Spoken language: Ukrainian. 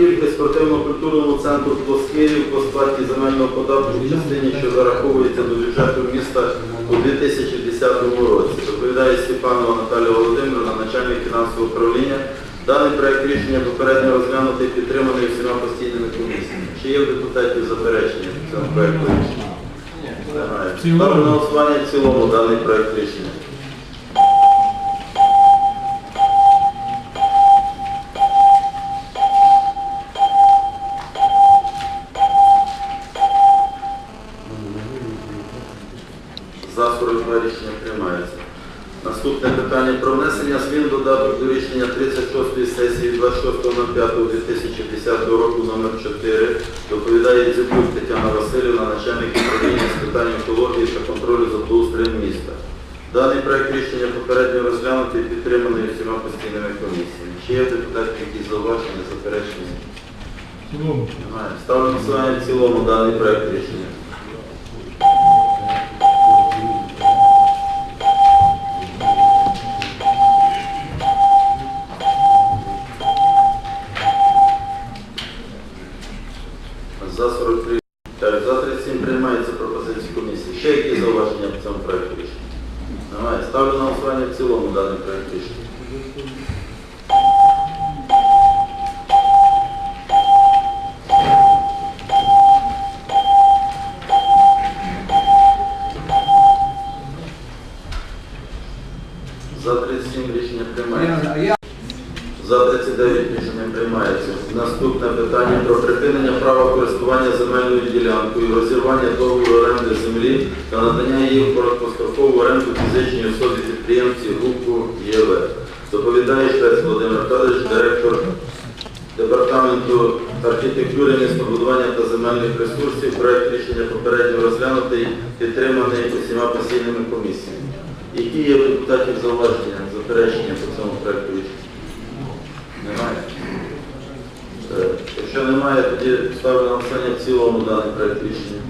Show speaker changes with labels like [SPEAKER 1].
[SPEAKER 1] пільги спортивно-культурному центру Плоскирів по сплаті земельного податку в частині, що зараховується до бюджету міста у 2010 році. Доповідає Степанова Наталія Володимирівна, начальник фінансового управління. Даний проект рішення попередньо розглянутий і підтриманий всіма постійними комісіями. Чи є в депутатів заперечення в цьому проекту рішення? Немає. Ставлю на голосування в цілому даний проект рішення. За 42 рішення приймається. Наступне питання про внесення змін до даток до рішення 36-ї сесії 26.05.2010 року номер 4 доповідає Дзюблюк Тетяна Васильівна, начальник управління з питань екології та контролю за благоустроєм міста. Даний проект рішення попередньо розглянутий і підтриманий усіма постійними комісіями. Чи є в депутатів якісь зауваження, заперечення? Немає. Ставлю на в цілому даний проект рішення. 37 приймається пропозиція комісії. Ще які зауваження по цьому проекту рішення? Немає. Ставлю на голосування в цілому даний проект рішення. За 37 рішення приймається. За 39 рішення приймається. Наступне питання про припинення права користування земельною ділянкою, розірвання договору оренди землі та надання її в короткострокову оренду фізичній особі підприємці групу ЄВ. Доповідає Швець Володимир Федорович, директор Департаменту архітектури, містобудування та земельних ресурсів. Проект рішення попередньо розглянутий, підтриманий усіма постійними комісіями. Які є депутатів зауваження, заперечення по цьому проекту рішення? Немає, тоді ставлю на голосування в цілому даний проект рішення.